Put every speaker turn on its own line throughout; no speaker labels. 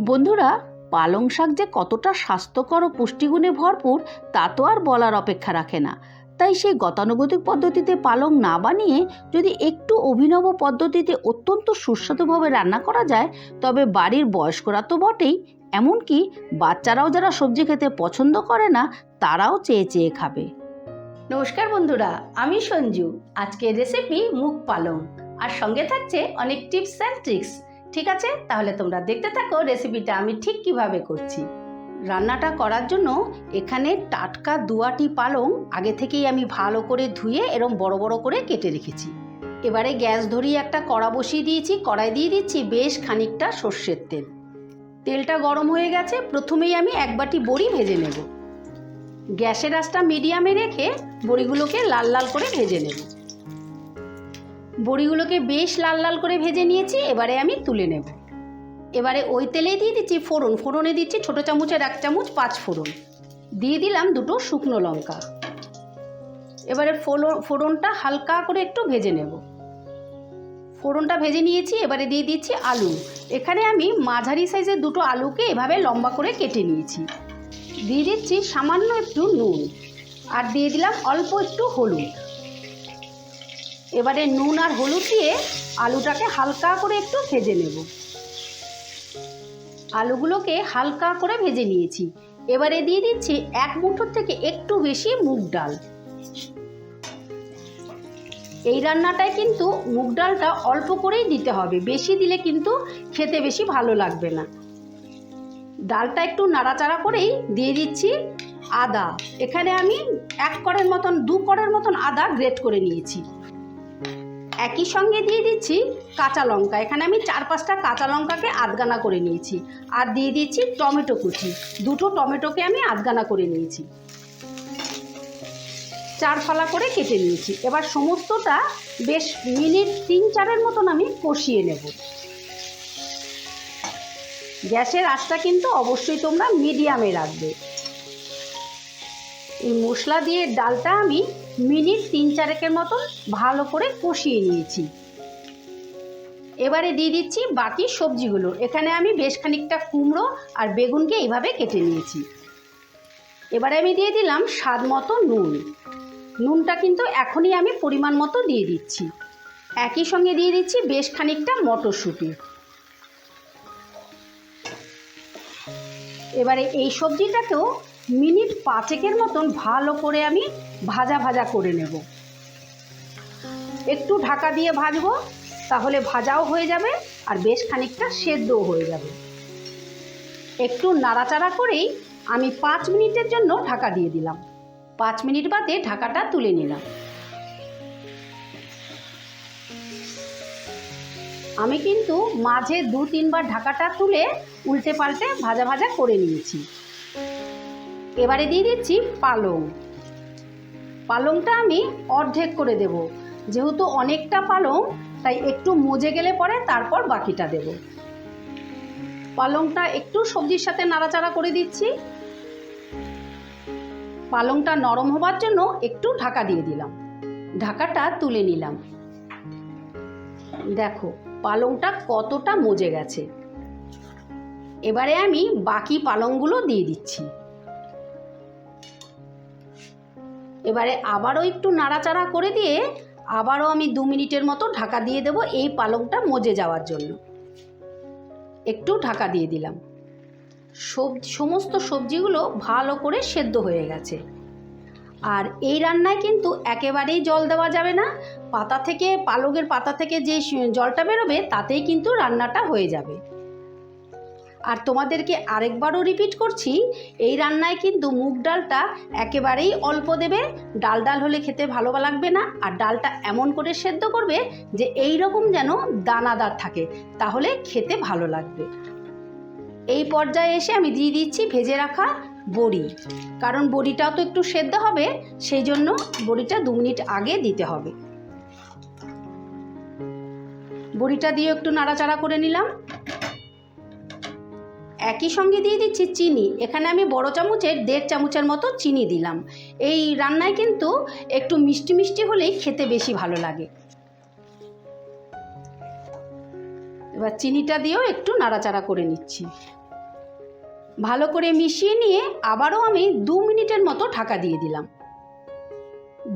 বন্ধুরা, পালং শাক যে কতটা স্বাস্থ্যকর ও পুষ্টিগুণে ভরপুর, তা তো আর বলার অপেক্ষা রাখে না। তাই সেই গতানুগতিক পদ্ধতিতে পালং না বানিয়ে যদি একটু অভিনব পদ্ধতিতে অত্যন্ত সুস্বাদুভাবে রান্না করা যায়, তবে বাড়ির বয়স্করা তো বটেই। এমনকি বাচ্চারাও যারা সবজি খেতে পছন্দ করে না, তারাও চেয়ে চেয়ে খাবে। নমস্কার বন্ধুরা, আমি সঞ্জু। আজকের রেসিপি মুখ পালং। আর সঙ্গে থাকছে অনেক টিপস অ্যান্ড ট্রিক্স ঠিক আছে? তাহলে তোমরা দেখতে থাকো রেসিপিটা আমি ঠিক কীভাবে করছি। রান্নাটা করার জন্য এখানে টাটকা দুয়াটি পালং আগে থেকেই আমি ভালো করে ধুয়ে এরম বড় বড় করে কেটে রেখেছি। এবারে গ্যাস ধরিয়ে একটা কড়া বসিয়ে দিয়েছি, কড়াই দিয়ে দিচ্ছি বেশ খানিকটা সর্ষের তেল। তেলটা গরম হয়ে গেছে, প্রথমেই আমি এক বাটি বড়ি ভেজে নেব। গ্যাসের আঁচটা মিডিয়ামে রেখে বড়িগুলোকে লাল লাল করে ভেজে নেব। বড়িগুলোকে বেশ লাল লাল করে ভেজে নিয়েছি, এবারে আমি তুলে নেব। এবারে ওই তেলেই দিয়ে দিচ্ছি ফোড়ন। ফোড়নে দিচ্ছি ছোটো চামচের এক চামচ পাঁচ ফোড়ন। দিয়ে দিলাম দুটো শুকনো লঙ্কা। এবারে ফোড়ন ফোড়নটা হালকা করে একটু ভেজে নেব। ফোড়নটা ভেজে নিয়েছি, এবারে দিয়ে দিচ্ছি আলু। এখানে আমি মাঝারি সাইজের দুটো আলুকে এভাবে লম্বা করে কেটে নিয়েছি। দিয়ে দিচ্ছি সামান্য একটু নুন। আর দিয়ে দিলাম অল্প একটু হলুদ। এবারে নুন আর হলুদ দিয়ে আলুটাকে হালকা করে একটু ভেজে নেব। আলুগুলোকে হালকা করে ভেজে নিয়েছি। এবারে দিয়ে দিচ্ছি এক মুঠোর থেকে একটু বেশি মুগ ডাল। এই রান্নাটায় কিন্তু মুগ ডালটা অল্প করেই দিতে হবে, বেশি দিলে কিন্তু খেতে বেশি ভালো লাগবে না। ডালটা একটু নাড়াচাড়া করেই দিয়ে দিচ্ছি আদা। এখানে আমি এক করের মতন, দু করের মতন আদা গ্রেট করে নিয়েছি। একই সঙ্গে দিয়ে দিচ্ছি কাঁচা লঙ্কা। এখানে আমি চার পাঁচটা কাঁচা লঙ্কাকে আধগানা করে নিয়েছি। আর দিয়ে দিচ্ছি টমেটো কুচি। দুটো টমেটোকে আমি আধগানা করে নিয়েছি। চার ফালা করে কেটে নিয়েছি। এবার সমস্তটা বেশ মিনিট তিন চারের মতন আমি কষিয়ে নেব। গ্যাসের আঁচটা কিন্তু অবশ্যই তোমরা মিডিয়ামে রাখবে। এই মশলা দিয়ে ডালটা আমি মিনিট তিন চারেকের মতন ভালো করে কষিয়ে নিয়েছি। এবারে দিয়ে দিচ্ছি বাকি সবজিগুলো। এখানে আমি বেশ খানিকটা কুমড়ো আর বেগুনকে এইভাবে কেটে নিয়েছি। এবারে আমি দিয়ে দিলাম স্বাদ মতো নুন। নুনটা কিন্তু এখনই আমি পরিমাণ মতো দিয়ে দিচ্ছি। একই সঙ্গে দিয়ে দিচ্ছি বেশ খানিকটা মটরশুঁটি। এবারে এই সবজিটাকেও মিনিট পাঁচেকের মতন ভালো করে আমি ভাজা ভাজা করে নেব। একটু ঢাকা দিয়ে ভাজবো, তাহলে ভাজাও হয়ে যাবে আর বেশ খানিকটা সেদ্ধও হয়ে যাবে। একটু নাড়াচাড়া করেই আমি পাঁচ মিনিটের জন্য ঢাকা দিয়ে দিলাম। পাঁচ মিনিট বাদে ঢাকাটা তুলে নিলাম। আমি কিন্তু মাঝে দু তিনবার ঢাকাটা তুলে উল্টে পাল্টে ভাজা ভাজা করে নিয়েছি। এবারে দিয়ে দিচ্ছি পালং। পালংটা আমি অর্ধেক করে দেব। যেহেতু অনেকটা পালং, তাই একটু মজে গেলে পরে তারপর বাকিটা দেব। পালংটা একটু সবজির সাথে নাড়াচাড়া করে দিচ্ছি। পালংটা নরম হবার জন্য একটু ঢাকা দিয়ে দিলাম। ঢাকাটা তুলে নিলাম। দেখো, পালংটা কতটা মজে গেছে। এবারে আমি বাকি পালংগুলো দিয়ে দিচ্ছি। এবারে আবারও একটু নাড়াচাড়া করে দিয়ে আবারও আমি দু মিনিটের মতো ঢাকা দিয়ে দেবো এই পালংটা মজে যাওয়ার জন্য। একটু ঢাকা দিয়ে দিলাম। সবজি সমস্ত সবজিগুলো ভালো করে সেদ্ধ হয়ে গেছে। আর এই রান্নায় কিন্তু একেবারেই জল দেওয়া যাবে না। পাতা থেকে পালকের পাতা থেকে যে জলটা বেরোবে, তাতেই কিন্তু রান্নাটা হয়ে যাবে। আর তোমাদেরকে আরেকবারও রিপিট করছি, এই রান্নায় কিন্তু মুগ ডালটা একেবারেই অল্প দেবে। ডাল ডাল হলে খেতে ভালো লাগবে না, আর ডালটা এমন করে সেদ্ধ করবে যে এই রকম যেন দানাদার থাকে, তাহলে খেতে ভালো লাগবে। এই পর্যায়ে এসে আমি দিয়ে দিচ্ছি ভেজে রাখা বড়ি, কারণ বড়িটাও তো একটু সেদ্ধ হবে, সেই জন্য বড়িটা দু মিনিট আগে দিতে হবে। বড়িটা দিয়ে একটু নাড়াচাড়া করে নিলাম। একই সঙ্গে দিয়ে দিচ্ছি চিনি। এখানে আমি বড় চামচের, দেড় চামচের মতো চিনি দিলাম। এই রান্নায় কিন্তু একটু মিষ্টি মিষ্টি হলেই খেতে বেশি ভালো লাগে। এবার চিনিটা দিয়েও একটু নাড়াচাড়া করে নিচ্ছি। ভালো করে মিশিয়ে নিয়ে আবারও আমি দু মিনিটের মতো ঢাকা দিয়ে দিলাম।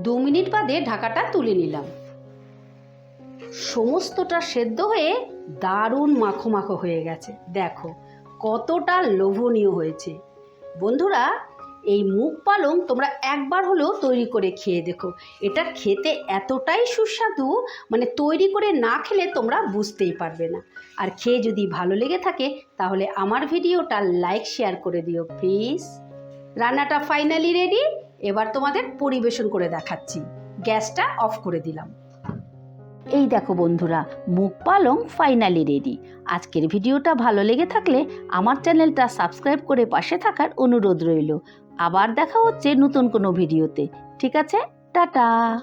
দু মিনিট বাদে ঢাকাটা তুলে নিলাম। সমস্তটা সেদ্ধ হয়ে দারুণ মাখো মাখো হয়ে গেছে। দেখো কতটা লোভনীয় হয়েছে। বন্ধুরা, এই মুগ পালং তোমরা একবার হলেও তৈরি করে খেয়ে দেখো। এটা খেতে এতটাই সুস্বাদু মানে তৈরি করে না খেলে তোমরা বুঝতেই পারবে না। আর খেয়ে যদি ভালো লেগে থাকে, তাহলে আমার ভিডিওটা লাইক, শেয়ার করে দিও, প্লিজ। রান্নাটা ফাইনালি রেডি, এবার তোমাদের পরিবেশন করে দেখাচ্ছি। গ্যাসটা অফ করে দিলাম। এই দেখো বন্ধুরা মুখ পালং ফাইনালি রেডি আজকের ভিডিওটা ভালো লেগে থাকলে আমার চ্যানেলটা সাবস্ক্রাইব করে পাশে থাকার অনুরোধ রইল। আবার দেখা হচ্ছে নতুন কোনো ভিডিওতে। ঠিক আছে, টাটা।